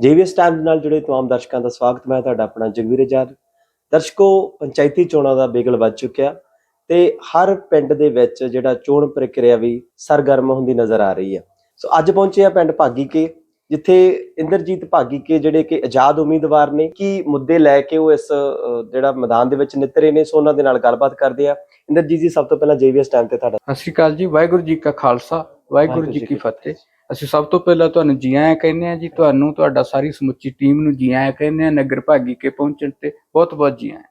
ਜੀਵੀਐਸ time ਨਾਲ ਜੁੜੇ ਤਮਾਮ ਦਰਸ਼ਕਾਂ ਦਾ ਸਵਾਗਤ। ਮੈਂ ਤੁਹਾਡਾ ਆਪਣਾ ਜਗਵੀਰ ਆਜ਼ਾਦ। ਦਰਸ਼ਕੋ ਪੰਚਾਇਤੀ ਚੋਣਾਂ ਦਾ ਬਿਗਲ ਵੱਜ ਚੁੱਕਿਆ ਤੇ ਹਰ ਪਿੰਡ ਦੇ ਵਿੱਚ ਜਿਹੜਾ ਚੋਣ ਪ੍ਰਕਿਰਿਆ ਵੀ ਸਰਗਰਮ ਹੁੰਦੀ ਨਜ਼ਰ ਆ ਰਹੀ ਹੈ। ਸੋ ਅੱਜ ਪਹੁੰਚੇ ਆ ਪਿੰਡ ਭਾਗੀ ਕੇ ਜਿੱਥੇ ਇੰਦਰਜੀਤ ਭਾਗੀ ਕੇ ਜਿਹੜੇ ਕਿ ਆਜ਼ਾਦ ਉਮੀਦਵਾਰ ਨੇ ਕੀ ਮੁੱਦੇ ਲੈ ਕੇ ਉਹ ਇਸ ਜਿਹੜਾ ਮੈਦਾਨ ਦੇ ਵਿੱਚ ਨਿਤਰੇ ਨੇ ਸੋ ਉਹਨਾਂ ਦੇ ਨਾਲ ਗੱਲਬਾਤ ਕਰਦੇ ਆ। ਇੰਦਰਜੀਤ ਜੀ ਸਭ ਤੋਂ ਪਹਿਲਾਂ ਜੀਵੀਐਸ ਟਾਈਮ ਤੇ ਤੁਹਾਡਾ ਸਤਿ ਸ਼੍ਰੀ ਅਕਾਲ ਜੀ ਵਾਹਿਗੁਰੂ ਜੀ ਕਾ ਖਾਲਸਾ ਵਾਹਿਗੁਰੂ ਜੀ ਕੀ ਫਤਿਹ। ਅਸੀਂ ਸਭ ਤੋਂ ਪਹਿਲਾਂ ਤੁਹਾਨੂੰ ਜੀ ਆਇਆਂ ਕਹਿੰਦੇ ਆ ਜੀ ਤੁਹਾਨੂੰ ਤੁਹਾਡਾ ਸਾਰੀ ਸਮੁੱਚੀ ਟੀਮ ਨੂੰ ਜੀ ਆਇਆਂ ਕਹਿੰਦੇ ਆ ਨਗਰ ਭਾਗੀ ਕੇ ਪਹੁੰਚਣ ਤੇ ਬਹੁਤ ਬਹੁਤ ਜੀ ਆਇਆਂ।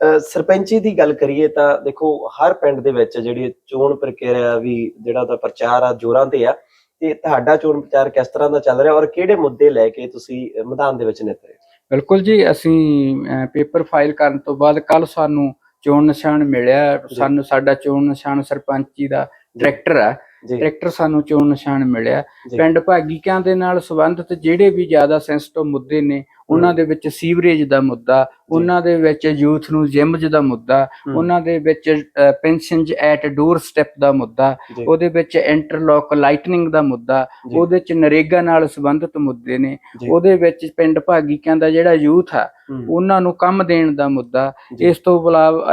ਅ, ਸਰਪੰਚੀ ਦੀ ਗੱਲ ਕਰੀਏ ਤਾਂ ਦੇਖੋ ਹਰ ਪਿੰਡ ਦੇ ਵਿੱਚ ਜਿਹੜੀ ਚੋਣ ਪ੍ਰਕਿਰਿਆ ਵੀ ਜਿਹੜਾ ਦਾ ਪ੍ਰਚਾਰ ਆ ਜੋਰਾਂ ਤੇ ਆ ਤੇ ਤੁਹਾਡਾ ਚੋਣ ਪ੍ਰਚਾਰ ਕਿਸ ਤਰ੍ਹਾਂ ਦਾ ਚੱਲ ਰਿਹਾ ਔਰ ਕਿਹੜੇ ਮੁੱਦੇ ਲੈ ਕੇ ਤੁਸੀਂ ਮੈਦਾਨ ਦੇ ਵਿੱਚ ਨਿਤਰੇ ਬਿਲਕੁਲ ਜੀ ਅਸੀਂ ਪੇਪਰ ਫਾਈਲ ਕਰਨ ਤੋਂ ਬਾਅਦ ਕੱਲ ਸਾਨੂੰ ਚੋਣ ਨਿਸ਼ਾਨ ਮਿਲਿਆ। ਜੀ। ਸਾਨੂੰ ਸਾਡਾ ਚੋਣ ਨਿਸ਼ਾਨ ਸਰਪੰਚੀ ਦਾ ਹੈ ਜੀ ਟਰੈਕਟਰ ਸਾਨੂੰ ਚੋਣ ਨਿਸ਼ਾਨ ਮਿਲਿਆ। ਪਿੰਡ ਭਾਗੀਕਿਆਂ ਦੇ ਨਾਲ ਸੰਬੰਧਿਤ ਜਿਹੜੇ ਵੀ ਜ਼ਿਆਦਾ ਸੈਂਸਿਟਿਵ ਮੁੱਦੇ ਨੇ ਉਹਨਾਂ ਦੇ ਵਿੱਚ ਸੀਵਰੇਜ ਦਾ ਮੁੱਦਾ ਉਹਨਾਂ ਦੇ ਵਿੱਚ ਯੂਥ ਨੂੰ ਜਿਮਜ ਦਾ ਮੁੱਦਾ ਉਹਨਾਂ ਦੇ ਵਿੱਚ ਪੈਨਸ਼ਨਸ ਐਟ ਡੋਰ ਸਟੈਪ ਦਾ ਮੁੱਦਾ ਉਹਦੇ ਵਿੱਚ ਇੰਟਰਲੌਕ ਲਾਈਟਨਿੰਗ ਦਾ ਮੁੱਦਾ ਉਹਦੇ ਵਿੱਚ ਨਰੇਗਾ ਨਾਲ ਸੰਬੰਧਿਤ ਮੁੱਦੇ ਨੇ। ਉਹਦੇ ਵਿੱਚ ਪਿੰਡ ਭਾਗੀਕਿਆਂ ਦਾ ਜਿਹੜਾ ਯੂਥ ਆ ਉਹਨਾਂ ਨੂੰ ਕੰਮ ਦੇਣ ਦਾ ਮੁੱਦਾ। ਇਸ ਤੋਂ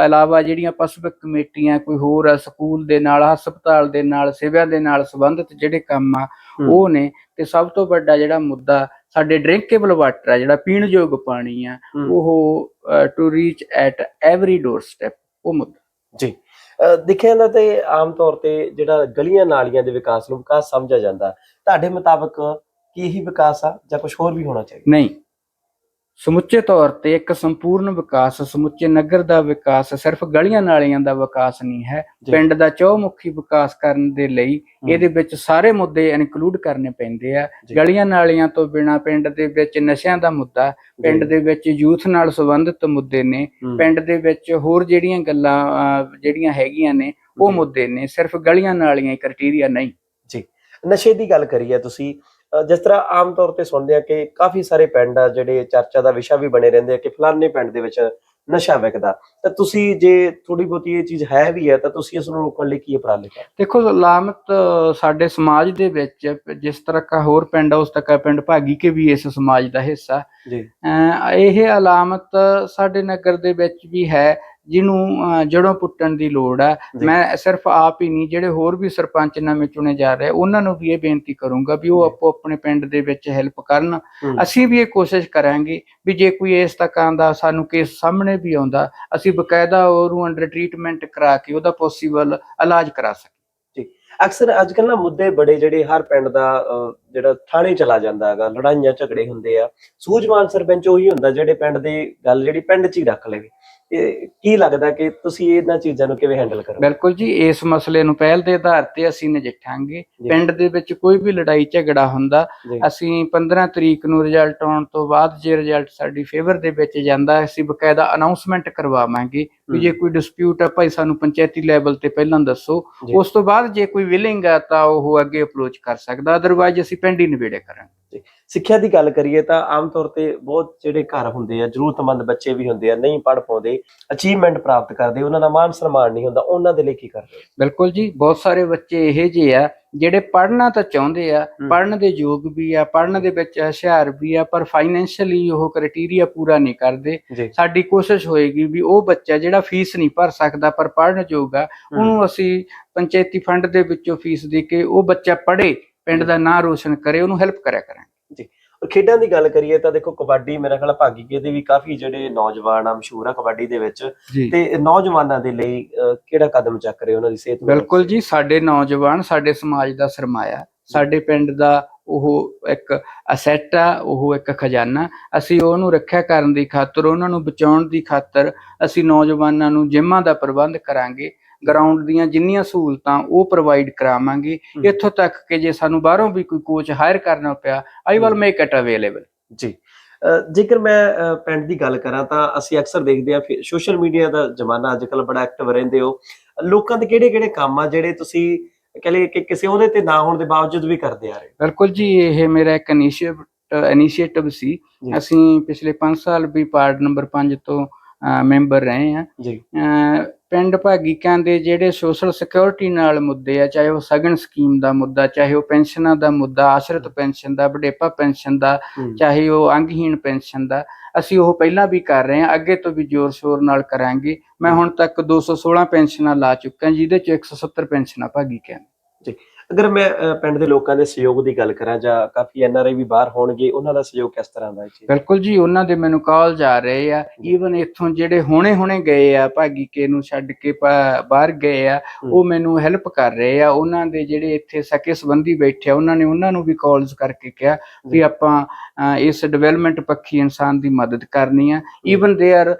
ਇਲਾਵਾ ਜਿਹੜੀਆਂ ਪਸਬਿਕ ਕਮੇਟੀਆਂ ਕੋਈ ਹੋਰ ਆ ਸਕੂਲ ਦੇ ਨਾਲ ਹਸਪਤਾਲ ਦੇ ਨਾਲ ਸਿਵਿਆਂ ਦੇ ਨਾਲ ਸੰਬੰਧਿਤ ਜਿਹੜੇ ਕੰਮ ਆ ਉਹ ਨੇ। ਤੇ ਸਭ ਤੋਂ ਵੱਡਾ ਜਿਹੜਾ ਮੁੱਦਾ ਸਾਡੇ ਡਰਿੰਕੇਬਲ ਵਾਟਰ ਆ ਜਿਹੜਾ ਪੀਣ ਯੋਗ ਪਾਣੀ ਆ ਉਹ to reach at every doorstep ਉਹ ਮੁੱਦਾ। ਜੀ। ਦੇਖਿਆ ਜਾਂਦਾ ਤੇ ਆਮ ਤੌਰ ਤੇ ਜਿਹੜਾ ਗਲੀਆਂ ਨਾਲੀਆਂ ਦੇ ਵਿਕਾਸ ਨੂੰ ਵਿਕਾਸ ਸਮਝਿਆ ਜਾਂਦਾ। ਤੁਹਾਡੇ ਮੁਤਾਬਕ ਕੀ ਇਹੀ ਵਿਕਾਸ ਆ ਜਾਂ ਕੁਝ ਹੋਰ ਵੀ ਹੋਣਾ ਚਾਹੀਦਾ? ਨਹੀਂ। ਸਮੁੱਚੇ ਤੌਰ ਤੇ ਇੱਕ ਸੰਪੂਰਨ ਵਿਕਾਸ ਸਮੁੱਚੇ ਨਗਰ ਦਾ ਵਿਕਾਸ ਸਿਰਫ ਗਲੀਆਂ ਨਾਲੀਆਂ ਦਾ ਵਿਕਾਸ ਨਹੀਂ ਹੈ ਜੀ। ਪਿੰਡ ਦਾ ਚੌਮੁਖੀ ਵਿਕਾਸ ਕਰਨ ਦੇ ਲਈ ਇਹਦੇ ਵਿੱਚ ਸਾਰੇ ਮੁੱਦੇ ਇਨਕਲੂਡ ਕਰਨੇ ਪੈਂਦੇ ਆ। ਜੀ, ਗਲੀਆਂ ਨਾਲੀਆਂ ਤੋਂ ਬਿਨਾ ਪਿੰਡ ਦੇ ਵਿੱਚ ਨਸ਼ਿਆਂ ਦਾ ਮੁੱਦਾ ਪਿੰਡ ਜੀ, ਦੇ ਵਿੱਚ ਯੂਥ ਨਾਲ ਸੰਬੰਧਿਤ ਮੁੱਦੇ ਨੇ ਪਿੰਡ ਦੇ ਵਿੱਚ ਹੋਰ ਜਿਹੜੀਆਂ ਗੱਲਾਂ ਜਿਹੜੀਆਂ ਹੈਗੀਆਂ ਨੇ ਉਹ ਜੀ। ਮੁੱਦੇ ਨੇ ਸਿਰਫ ਗਲੀਆਂ ਨਾਲੀਆਂ ਕ੍ਰਾਈਟੇਰੀਆ ਨਹੀਂ। ਨਸ਼ੇ ਦੀ ਗੱਲ ਕਰੀਏ ਤੁਸੀਂ ਅ, ਜਿਸ ਤਰ੍ਹਾਂ ਆਮ ਤੌਰ ਤੇ ਸੁਣਦੇ ਆ ਕਿ ਕਾਫੀ ਸਾਰੇ ਪਿੰਡ ਆ ਜਿਹੜੇ ਚਰਚਾ ਦਾ ਵਿਸ਼ਾ ਵੀ ਬਣੇ ਰਹਿੰਦੇ ਆ ਕਿ ਫਲਾਣੇ ਪਿੰਡ ਦੇ ਵਿੱਚ ਨਸ਼ਾ ਵਿਕਦਾ। ਤਾਂ ਤੁਸੀਂ ਜੇ ਥੋੜੀ ਬਹੁਤੀ ਇਹ ਚੀਜ਼ ਹੈ ਵੀ ਹੈ ਤਾਂ ਤੁਸੀਂ ਇਸ ਨੂੰ ਰੋਕਣ ਲਈ ਕੀ ਉਪਰਾਲੇ ਕਰ ਦੇਖੋ ਲਾਮਤ ਸਾਡੇ ਸਮਾਜ ਦੇ ਵਿੱਚ ਜਿਸ ਤਰ੍ਹਾਂ ਕਾ ਹੋਰ ਪਿੰਡ ਆ, ਉਸ ਤੱਕ ਪਿੰਡ ਭਾਗੀ ਕੇ ਵੀ ਇਸ ਸਮਾਜ ਦਾ ਹਿੱਸਾ। ਜੀ। ਇਹ ਅਲਾਮਤ ਸਾਡੇ ਨਗਰ ਦੇ ਵਿੱਚ ਵੀ ਹੈ ਜਿਹਨੂੰ ਜੜੋਂ ਪੁੱਟਣ ਦੀ ਲੋੜ ਹੈ ਜੀ। ਮੈਂ ਸਿਰਫ ਆਪ ਹੀ ਨਹੀਂ ਜਿਹੜੇ ਹੋਰ ਵੀ ਸਰਪੰਚ ਨਵੇਂ ਚੁਣੇ ਜਾ ਰਹੇ ਉਹਨਾਂ ਨੂੰ ਵੀ ਇਹ ਬੇਨਤੀ ਕਰੂੰਗਾ ਵੀ ਉਹ। ਆਪੋ ਆਪਣੇ ਪਿੰਡ ਦੇ ਵਿੱਚ ਹੈਲਪ ਕਰਨ। ਅਸੀਂ ਵੀ ਇਹ ਕੋਸ਼ਿਸ਼ ਕਰਾਂਗੇ ਵੀ ਜੇ ਕੋਈ ਇਸ ਤੱਕ ਆਂਦਾ ਸਾਨੂੰ ਕੇਸ ਸਾਹਮਣੇ ਵੀ ਆਉਂਦਾ ਅਸੀਂ ਬਕਾਇਦਾ ਉਹਨੂੰ ਅੰਡਰ ਟ੍ਰੀਟਮੈਂਟ ਕਰਾ ਕੇ ਉਹਦਾ ਪੋਸੀਬਲ ਇਲਾਜ ਕਰਾ ਸਕੀਏ। ਅਕਸਰ ਅੱਜ ਕੱਲ੍ਹ ਨਾ ਮੁੱਦੇ ਬੜੇ ਜਿਹੜੇ ਹਰ ਪਿੰਡ ਦਾ ਜਿਹੜਾ ਥਾਣੇ ਚਲਾ ਜਾਂਦਾ ਹੈਗਾ ਲੜਾਈਆਂ ਝਗੜੇ ਹੁੰਦੇ ਆ। ਸੂਝਵਾਨ ਸਰਪੰਚ ਉਹੀ ਹੁੰਦਾ ਜਿਹੜੇ ਪਿੰਡ ਦੀ ਗੱਲ ਜਿਹੜੀ ਪਿੰਡ 'ਚ ਹੀ ਰੱਖ ਲਵੇ। ਕੀ ਲੱਗਦਾ ਕਿ ਤੁਸੀਂ ਇਹਨਾਂ ਚੀਜ਼ਾਂ ਨੂੰ ਕਿਵੇਂ ਹੈਂਡਲ ਕਰੋ ਬਿਲਕੁਲ ਜੀ ਇਸ ਮਸਲੇ ਨੂੰ ਪਹਿਲ ਦੇ ਆਧਾਰ ਤੇ ਅਸੀਂ ਨਜਿੱਠਾਂਗੇ। ਪਿੰਡ ਦੇ ਵਿੱਚ ਕੋਈ ਵੀ ਲੜਾਈ ਝਗੜਾ ਹੁੰਦਾ ਅਸੀਂ 15 ਤਰੀਕ ਨੂੰ ਰਿਜ਼ਲਟ ਆਉਣ ਤੋਂ ਬਾਅਦ ਜੇ ਰਿਜ਼ਲਟ ਸਾਡੀ ਫੇਵਰ ਦੇ ਵਿੱਚ ਜਾਂਦਾ ਅਸੀਂ ਬਕਾਇਦਾ ਅਨਾਉਂਸਮੈਂਟ ਕਰਵਾਵਾਂਗੇ ਵੀ ਜੇ ਕੋਈ ਡਿਸਪਿਊਟ ਆ ਭਾਈ ਸਾਨੂੰ ਪੰਚਾਇਤੀ ਲੈਵਲ ਤੇ ਪਹਿਲਾਂ ਦੱਸੋ। ਉਸ ਤੋਂ ਬਾਅਦ ਜੇ ਕੋਈ ਵਿਲਿੰਗ ਆ ਤਾਂ ਉਹ ਅੱਗੇ ਅਪਰੋਚ ਕਰ ਸਕਦਾ ਅਦਰਵਾਈਜ਼ ਅਸੀਂ ਪਿੰਡ ਹੀ ਨਿਬੇੜੇ ਕਰਾਂਗੇ। ਸਿੱਖਿਆ ਦੀ ਗੱਲ ਕਰੀਏ ਤਾਂ ਆਮ ਤੌਰ ਤੇ ਬਹੁਤ ਜਿਹੜੇ ਘਰ ਹੁੰਦੇ ਆ ਜ਼ਰੂਰਤਮੰਦ ਬੱਚੇ ਵੀ ਹੁੰਦੇ ਆ ਨਹੀਂ ਪੜ ਪਾਉਂਦੇ ਅਚੀਵਮੈਂਟ ਪ੍ਰਾਪਤ ਕਰਦੇ ਉਹਨਾਂ ਦਾ ਮਾਨ ਸਨਮਾਨ ਨਹੀਂ ਹੁੰਦਾ ਉਹਨਾਂ ਦੇ ਲਈ ਕੀ ਕਰਦੇ? ਬਿਲਕੁਲ ਜੀ ਬਹੁਤ ਸਾਰੇ ਬੱਚੇ ਇਹੋ ਜਿਹੇ ਆ ਜਿਹੜੇ ਪੜ੍ਹਨਾ ਤਾਂ ਚਾਹੁੰਦੇ ਆ ਹਮ। ਪੜ੍ਹਨ ਦੇ ਯੋਗ ਵੀ ਆ ਪੜ੍ਹਨ ਦੇ ਵਿੱਚ ਹੁਸ਼ਿਆਰ ਵੀ ਆ ਪਰ ਫਾਈਨੈਂਸ਼ੀਅਲੀ ਉਹ ਕ੍ਰਾਈਟੇਰੀਆ ਪੂਰਾ ਨਹੀਂ ਕਰਦੇ ਸਾਡੀ ਕੋਸ਼ਿਸ਼ ਹੋਏਗੀ ਵੀ ਉਹ ਬੱਚਾ ਜਿਹੜਾ ਫੀਸ ਨਹੀਂ ਭਰ ਸਕਦਾ ਪਰ ਪੜ੍ਹਨ ਯੋਗ ਆ ਉਹਨੂੰ ਅਸੀਂ ਪੰਚਾਇਤੀ ਫੰਡ ਦੇ ਵਿੱਚੋਂ ਫੀਸ ਦੇ ਕੇ ਉਹ ਬੱਚਾ ਪੜ੍ਹੇ ਪਿੰਡ ਦਾ ਨਾਂ ਰੋਸ਼ਨ ਕਰੇ ਉਹਨੂੰ ਹੈਲਪ ਕਰਿਆ ਕਰਾਂਗੇ ਔਰ ਖੇਡਾਂ ਦੀ ਗੱਲ ਕਰੀਏ ਤਾਂ ਦੇਖੋ ਕਬੱਡੀ ਮੇਰੇ ਖਿਆਲ ਭਾਗੀ ਕੇ ਦੇ ਵੀ ਕਾਫੀ ਜਿਹੜੇ ਨੌਜਵਾਨ ਆ ਮਸ਼ਹੂਰ ਆ ਕਬੱਡੀ ਦੇ ਵਿੱਚ। ਜੀ। ਤੇ ਨੌਜਵਾਨਾਂ ਦੇ ਲਈ ਅਹ, ਕਿਹੜਾ ਕਦਮ ਚੱਕ ਰਹੇ ਹੋ ਉਹਨਾਂ ਦੀ ਸਿਹਤ ਨੂੰ ਬਿਲਕੁਲ ਜੀ ਸਾਡੇ ਨੌਜਵਾਨ ਸਾਡੇ ਸਮਾਜ ਦਾ ਸਰਮਾਇਆ। ਸਾਡੇ ਪਿੰਡ ਦਾ ਉਹ ਇੱਕ ਅਸੈਟ ਆ ਉਹ ਇੱਕ ਖਜ਼ਾਨਾ। ਅਸੀਂ ਉਹਨੂੰ ਰੱਖਿਆ ਕਰਨ ਦੀ ਖਾਤਰ ਉਹਨਾਂ ਨੂੰ ਬਚਾਉਣ ਦੀ ਖਾਤਰ ਅਸੀਂ ਨੌਜਵਾਨਾਂ ਨੂੰ ਜਿੰਮਾਂ ਦਾ ਪ੍ਰਬੰਧ ਕਰਾਂਗੇ। ਗਰਾਊਂਡ ਦੀਆਂ ਜਿੰਨੀਆਂ ਸਹੂਲਤਾਂ ਉਹ ਪ੍ਰੋਵਾਈਡ ਕਰਾਵਾਂਗੇ। ਇੱਥੋਂ ਤੱਕ ਕਿ ਜੇ ਸਾਨੂੰ ਬਾਹਰੋਂ ਵੀ ਕੋਈ ਕੋਚ ਹਾਇਰ ਕਰਨਾ ਪਿਆ I will. Make it available ਜੀ ਜੇਕਰ ਮੈਂ ਪਿੰਡ ਦੀ ਗੱਲ ਕਰਾਂ ਤਾਂ ਅਸੀਂ ਅਕਸਰ ਦੇਖਦੇ ਆ ਸੋਸ਼ਲ ਮੀਡੀਆ ਦਾ ਜ਼ਮਾਨਾ ਅੱਜ ਕੱਲ ਬੜਾ ਐਕਟਿਵ ਰਹਿੰਦੇ ਹੋ ਲੋਕਾਂ ਦੇ ਕਿਹੜੇ ਕਿਹੜੇ ਕੰਮ ਆ ਜਿਹੜੇ ਤੁਸੀਂ ਕਹਿੰਦੇ ਕਿ ਕਿਸੇ ਉਹਦੇ ਤੇ ਨਾ ਹੋਣ ਦੇ ਬਾਵਜੂਦ ਵੀ ਕਰਦੇ ਆ ਰਹੇ? ਬਿਲਕੁਲ ਜੀ ਇਹ ਮੇਰਾ ਇੱਕ ਇਨੀਸ਼ੀਏਟਿਵ ਸੀ। ਅਸੀਂ ਪਿਛਲੇ 5 ਸਾਲ ਵੀ ਪਾਰਟ ਨੰਬਰ 5 ਤੋਂ ਮੈਂਬਰ ਰਹੇ ਹਾਂ ਜੀ ਪਿੰਡ ਭਾਗੀਕਾਂ ਦੇ ਜਿਹੜੇ ਸੋਸ਼ਲ ਸਿਕਿਉਰਿਟੀ ਨਾਲ ਮੁੱਦੇ ਆ ਚਾਹੇ ਉਹ ਸਗਨ ਸਕੀਮ ਦਾ ਮੁੱਦਾ ਚਾਹੇ ਉਹ ਪੈਨਸ਼ਨਾਂ ਦਾ ਮੁੱਦਾ ਆਸ਼ਰਿਤ ਪੈਨਸ਼ਨ ਦਾ ਵਡੇਪਾ ਪੈਨਸ਼ਨ ਦਾ। ਚਾਹੇ ਉਹ ਅੰਗਹੀਣ ਪੈਨਸ਼ਨ ਦਾ ਅਸੀਂ ਉਹ ਪਹਿਲਾਂ ਵੀ ਕਰ ਰਹੇ ਹਾਂ ਅੱਗੇ ਤੋਂ ਵੀ ਜ਼ੋਰ ਸ਼ੋਰ ਨਾਲ ਕਰਾਂਗੇ ਮੈਂ ਹੁਣ ਤੱਕ 216 ਪੈਨਸ਼ਨਾਂ ਲਾ ਚੁੱਕਾ ਜਿਹਦੇ ਚ 170 ਪੈਨਸ਼ਨਾਂ ਭਾਗੀਕਾਂ ਨੇ। ਅਗਰ ਮੈਂ ਪਿੰਡ ਦੇ ਲੋਕਾਂ ਦੇ ਸਹਿਯੋਗ ਦੀ ਗੱਲ ਕਰਾਂ ਜਾਂ ਕਾਫੀ ਐਨਆਰਆਈ ਵੀ ਬਾਹਰ ਹੋਣਗੇ ਉਹਨਾਂ ਦਾ ਸਹਿਯੋਗ ਕਿਸ ਤਰ੍ਹਾਂ ਦਾ ਹੈ ਜੀ? ਬਿਲਕੁਲ ਜੀ ਉਹਨਾਂ ਦੇ ਮੈਨੂੰ ਕਾਲ ਜਾ ਰਹੇ ਆ। ਈਵਨ ਇੱਥੋਂ ਜਿਹੜੇ ਹੁਣੇ ਹੁਣੇ ਗਏ ਆ ਭਾਗੀਕੇ ਨੂੰ ਛੱਡ ਕੇ ਬਾਹਰ ਗਏ ਆ। ਉਹ ਮੈਨੂੰ ਹੈਲਪ ਕਰ ਰਹੇ ਆ। ਉਹਨਾਂ ਦੇ ਜਿਹੜੇ ਇੱਥੇ ਸਕੇ ਸੰਬੰਧੀ ਬੈਠੇ ਆ ਉਹਨਾਂ ਨੇ ਉਹਨਾਂ ਨੂੰ ਵੀ ਕਾਲਸ ਕਰਕੇ ਕਿਹਾ ਵੀ ਆਪਾਂ ਇਸ ਡਿਵੈਲਪਮੈਂਟ ਪੱਖੀ ਇਨਸਾਨ ਦੀ ਮਦਦ ਕਰਨੀ ਆ। Even they are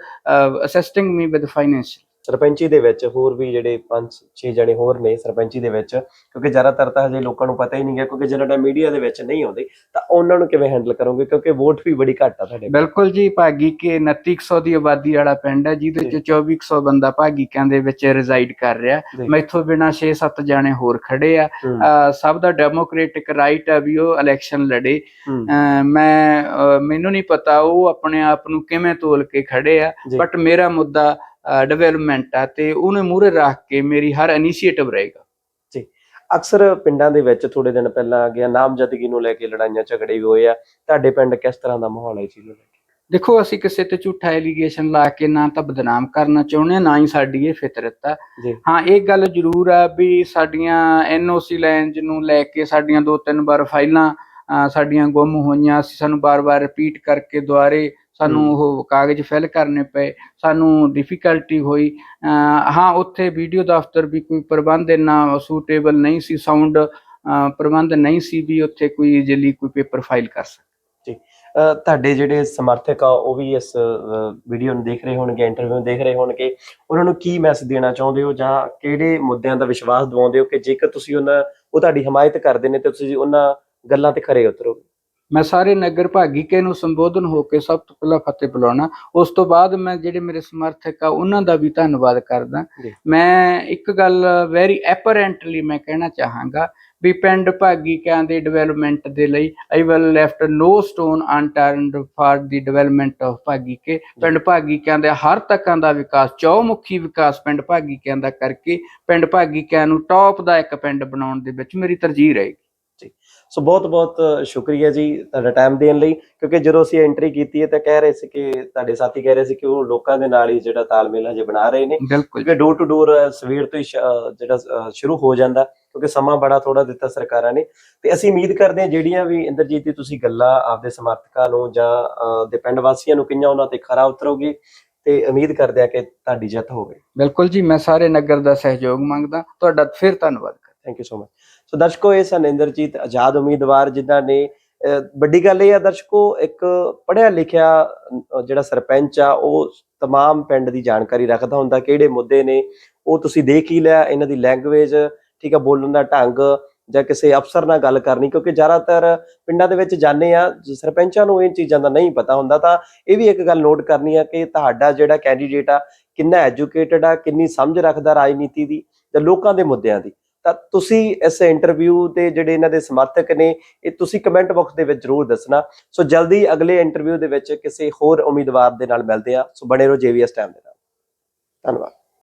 assisting me with financial ਸਰਪੰਚੀ ਦੇ ਵਿੱਚ ਹੋਰ ਵੀ ਜਿਹੜੇ 5-6 ਜਣੇ ਹੋਰ ਨੇ ਸਰਪੰਚੀ ਦੇ ਵਿੱਚ ਕਿਉਂਕਿ ਜ਼ਿਆਦਾਤਰ ਤਾਂ ਹਜੇ ਲੋਕਾਂ ਨੂੰ ਪਤਾ ਹੀ ਨਹੀਂ ਹੈ ਕਿਉਂਕਿ ਜਿਹੜਾ ਮੀਡੀਆ ਦੇ ਵਿੱਚ ਨਹੀਂ ਆਉਂਦੇ ਤਾਂ ਉਹਨਾਂ ਨੂੰ ਕਿਵੇਂ ਹੈਂਡਲ ਕਰੋਗੇ? ਕਿਉਂਕਿ ਵੋਟ ਵੀ ਬੜੀ ਘੱਟ ਆ ਤੁਹਾਡੇ ਬਿਲਕੁਲ ਜੀ ਭਾਗੀਕੇ 2900 ਦੀ ਆਬਾਦੀ ਵਾਲਾ ਪਿੰਡ ਹੈ ਜਿਹਦੇ ਚ 2400 ਬੰਦਾ ਭਾਗੀਕਿਆਂ ਦੇ ਵਿੱਚ ਰੈਜ਼ਾਈਡ ਕਰ ਰਿਹਾ। ਮੈਥੋਂ ਬਿਨਾ 6-7 ਜਾਣੇ ਹੋਰ ਖੜੇ ਆ। ਸਭ ਦਾ ਡੈਮੋਕ੍ਰੈਟਿਕ ਰਾਈਟ ਆ ਵੀ ਉਹ ਇਲੈਕਸ਼ਨ ਲੜੇ। ਮੈਂ ਮੈਨੂੰ ਨਹੀਂ ਪਤਾ ਉਹ ਆਪਣੇ ਆਪ ਨੂੰ ਕਿਵੇਂ ਤੋਲ ਕੇ ਖੜੇ ਆ। ਬਟ ਮੇਰਾ ਮੁੱਦਾ ਡਿਵੈਲਪਮੈਂਟ ਆ ਤੇ ਉਹਨੇ ਮੂਹਰੇ ਰੱਖ ਕੇ ਮੇਰੀ ਹਰ ਇਨੀਸ਼ੀਏਟਿਵ ਰਹੇਗਾ। ਅਕਸਰ ਪਿੰਡਾਂ ਦੇ ਵਿੱਚ ਥੋੜੇ ਦਿਨ ਪਹਿਲਾਂ ਗਿਆ ਨਾਮਜ਼ਦਗੀ ਨੂੰ ਲੈ ਕੇ ਲੜਾਈਆਂ ਝਗੜੇ ਵੀ ਹੋਏ ਆ। ਤੁਹਾਡੇ ਪਿੰਡ ਕਿਸ ਤਰ੍ਹਾਂ ਦਾ ਮਾਹੌਲ ਹੈ ਜੀ ਨੂੰ ਲੈ ਕੇ? ਦੇਖੋ ਅਸੀਂ ਕਿਸੇ ਤੇ ਝੂਠਾ ਐਲੀਗੇਸ਼ਨ ਲਾ ਕੇ ਨਾ ਤਾਂ ਬਦਨਾਮ ਕਰਨਾ ਚਾਹੁੰਦੇ ਨਾ ਹੀ ਸਾਡੀ ਇਹ ਫਿਤਰਤ ਆ। ਜੀ। ਹਾਂ ਇਹ ਗੱਲ ਜ਼ਰੂਰ ਆ ਵੀ ਸਾਡੀਆਂ ਐਨਓਸੀ ਲੈਂਜ ਨੂੰ ਲੈ ਕੇ ਸਾਡੀਆਂ ਦੋ ਤਿੰਨ ਵਾਰ ਫਾਈਲਾਂ ਸਾਡੀਆਂ ਗੁੰਮ ਹੋਈਆਂ ਅਸੀਂ ਸਾਨੂੰ ਬਾਰ-ਬਾਰ ਰਿਪੀਟ ਕਰਕੇ ਦੁਬਾਰੇ ਸਾਨੂੰ। ਉਹ ਕਾਗਜ਼ ਫਿਲ ਕਰਨੇ ਪਏ ਸਾਨੂੰ ਡਿਫਿਕਲਟੀ ਹੋਈ। ਹਾਂ ਉੱਥੇ ਵੀਡੀਓ ਦਫ਼ਤਰ ਵੀ ਕੋਈ ਪ੍ਰਬੰਧ ਇੰਨਾ ਸੂਟੇਬਲ ਨਹੀਂ ਸੀ ਸਾਊਂਡ ਪ੍ਰਬੰਧ ਨਹੀਂ ਸੀ ਵੀ ਉੱਥੇ ਕੋਈ ਇਜ਼ੀਲੀ ਕੋਈ ਪੇਪਰ ਫਾਈਲ ਕਰ ਸਕੇ। ਤੁਹਾਡੇ ਜਿਹੜੇ ਸਮਰਥਕ ਆ ਉਹ ਵੀ ਇਸ ਵੀਡੀਓ ਨੂੰ ਦੇਖ ਰਹੇ ਹੋਣਗੇ ਇੰਟਰਵਿਊ ਨੂੰ ਦੇਖ ਰਹੇ ਹੋਣਗੇ। ਉਹਨਾਂ ਨੂੰ ਕੀ ਮੈਸੇਜ ਦੇਣਾ ਚਾਹੁੰਦੇ ਹੋ ਜਾਂ ਕਿਹੜੇ ਮੁੱਦਿਆਂ ਦਾ ਵਿਸ਼ਵਾਸ ਦਿਵਾਉਂਦੇ ਹੋ ਕਿ ਜੇਕਰ ਤੁਸੀਂ ਉਹਨਾਂ ਉਹ ਤੁਹਾਡੀ ਹਮਾਇਤ ਕਰਦੇ ਨੇ ਤੇ ਤੁਸੀਂ ਉਹਨਾਂ ਗੱਲਾਂ ਤੇ ਖਰੇ ਉਤਰੋਗੇ? ਮੈਂ ਸਾਰੇ ਨਗਰ ਭਾਗੀਕੇ ਨੂੰ ਸੰਬੋਧਨ ਹੋ ਕੇ ਸਭ ਤੋਂ ਪਹਿਲਾਂ ਫਤਿਹ ਬੁਲਾਉਣਾ। ਉਸ ਤੋਂ ਬਾਅਦ ਮੈਂ ਜਿਹੜੇ ਮੇਰੇ ਸਮਰਥਕ ਆ ਉਹਨਾਂ ਦਾ ਵੀ ਧੰਨਵਾਦ ਕਰਦਾ। ਮੈਂ ਇੱਕ ਗੱਲ ਵੈਰੀ ਐਪਰੈਂਟਲੀ ਮੈਂ ਕਹਿਣਾ ਚਾਹਾਂਗਾ ਵੀ ਪਿੰਡ ਭਾਗੀਕਿਆਂ ਦੇ ਡਿਵੈਲਪਮੈਂਟ ਦੇ ਲਈ I will left no stone unturned for the development of Bhagike. ਪਿੰਡ ਭਾਗੀਕਿਆਂ ਦੇ ਹਰ ਤੱਕਾਂ ਦਾ ਵਿਕਾਸ ਚੌਮੁਖੀ ਵਿਕਾਸ ਪਿੰਡ ਭਾਗੀਕਿਆਂ ਦਾ ਕਰਕੇ ਪਿੰਡ ਭਾਗੀਕਿਆਂ ਨੂੰ ਟੌਪ ਦਾ ਇੱਕ ਪਿੰਡ ਬਣਾਉਣ ਦੇ ਵਿੱਚ ਮੇਰੀ ਤਰਜੀਹ ਰਹੇਗੀ। ਸੋ ਬਹੁਤ ਬਹੁਤ ਸ਼ੁਕਰੀਆ ਜੀ ਤੁਹਾਡਾ ਟਾਈਮ ਦੇਣ ਲਈ ਕਿਉਂਕਿ ਜਦੋਂ ਅਸੀਂ ਐਂਟਰੀ ਕੀਤੀ ਹੈ ਤਾਂ ਕਹਿ ਰਹੇ ਸੀ ਕਿ ਤੁਹਾਡੇ ਸਾਥੀ ਕਹਿ ਰਹੇ ਸੀ ਕਿ ਉਹ ਲੋਕਾਂ ਦੇ ਨਾਲ ਹੀ ਜਿਹੜਾ ਤਾਲਮੇਲ ਹਜੇ ਬਣਾ ਰਹੇ ਨੇ ਕਿਉਂਕਿ ਡੋਰ ਟੂ ਡੋਰ ਸਵੇਰ ਤੋਂ ਹੀ ਜਿਹੜਾ ਸ਼ੁਰੂ ਹੋ ਜਾਂਦਾ ਕਿਉਂਕਿ ਸਮਾਂ ਬੜਾ ਥੋੜਾ ਦਿੱਤਾ ਸਰਕਾਰਾਂ ਨੇ। ਤੇ ਅਸੀਂ ਉਮੀਦ ਕਰਦੇ ਹਾਂ ਜਿਹੜੀਆਂ ਵੀ ਇੰਦਰਜੀਤ ਦੀ ਤੁਸੀਂ ਗੱਲਾਂ ਆਪਦੇ ਸਮਰਥਕਾਂ ਨੂੰ ਜਾਂ ਦੇ ਪਿੰਡ ਵਾਸੀਆਂ ਨੂੰ ਕਈਆਂ ਉਹਨਾਂ ਤੇ ਖਰਾ ਉਤਰੋਗੇ ਤੇ ਉਮੀਦ ਕਰਦੇ ਆ ਕਿ ਤੁਹਾਡੀ ਜਿੱਤ ਹੋਵੇ। ਬਿਲਕੁਲ ਜੀ ਮੈਂ ਸਾਰੇ ਨਗਰ ਦਾ ਸਹਿਯੋਗ ਮੰਗਦਾ। ਤੁਹਾਡਾ ਫਿਰ ਧੰਨਵਾਦ। thank you so much so ਦਰਸ਼ਕੋ ਇਹ ਸਨ ਇੰਦਰਜੀਤ ਆਜ਼ਾਦ ਉਮੀਦਵਾਰ ਜਿਨ੍ਹਾਂ ਨੇ ਅਹ, ਵੱਡੀ ਗੱਲ ਇਹ ਆ ਦਰਸ਼ਕੋ ਇੱਕ ਪੜ੍ਹਿਆ ਲਿਖਿਆ ਅਹ, ਜਿਹੜਾ ਸਰਪੰਚ ਆ ਉਹ तमाम ਪਿੰਡ ਦੀ ਜਾਣਕਾਰੀ ਰੱਖਦਾ ਹੁੰਦਾ ਕਿਹੜੇ ਮੁੱਦੇ ਨੇ ਉਹ ਤੁਸੀਂ ਦੇਖ ਹੀ ਲਿਆ ਇਹਨਾਂ ਦੀ ਲੈਂਗੁਏਜ ਠੀਕ ਆ ਬੋਲਣ ਦਾ ਢੰਗ ਜਾਂ ਕਿਸੇ ਅਫਸਰ ਨਾਲ ਗੱਲ ਕਰਨੀ ਕਿਉਂਕਿ ਜ਼ਿਆਦਾਤਰ ਪਿੰਡਾਂ ਦੇ ਵਿੱਚ ਜਾਂਦੇ ਆ ਜ- ਸਰਪੰਚਾਂ ਨੂੰ ਇਹ ਚੀਜ਼ਾਂ ਦਾ ਨਹੀਂ ਪਤਾ ਹੁੰਦਾ ਤਾਂ ਇਹ ਵੀ ਇੱਕ ਗੱਲ ਨੋਟ ਕਰਨੀ ਆ ਕਿ ਤੁਹਾਡਾ ਜਿਹੜਾ ਕੈਂਡੀਡੇਟ ਆ ਕਿੰਨਾ ਐਜੂਕੇਟਡ ਆ ਕਿੰਨੀ ਸਮਝ ਰੱਖਦਾ ਰਾਜਨੀਤੀ ਦੀ ਤੇ ਲੋਕਾਂ ਦੇ ਮੁੱਦਿਆਂ ਦੀ ਤਾਂ ਤੁਸੀਂ ਇਸ ਇੰਟਰਵਿਊ ਤੇ ਜਿਹੜੇ ਇਹਨਾਂ ਦੇ ਸਮਰਥਕ ਨੇ, ਇਹ ਤੁਸੀਂ ਕਮੈਂਟ ਬਾਕਸ ਦੇ ਵਿੱਚ ਜ਼ਰੂਰ ਦੱਸਣਾ। ਸੋ ਜਲਦੀ ਅਗਲੇ ਇੰਟਰਵਿਊ ਦੇ ਵਿੱਚ ਕਿਸੇ ਹੋਰ ਉਮੀਦਵਾਰ ਦੇ ਨਾਲ ਮਿਲਦੇ ਆ ਸੋ ਬਣੇ ਰਹੋ ਜੇਵੀਐਸ ਟਾਈਮ ਦੇ ਨਾਲ। ਧੰਨਵਾਦ।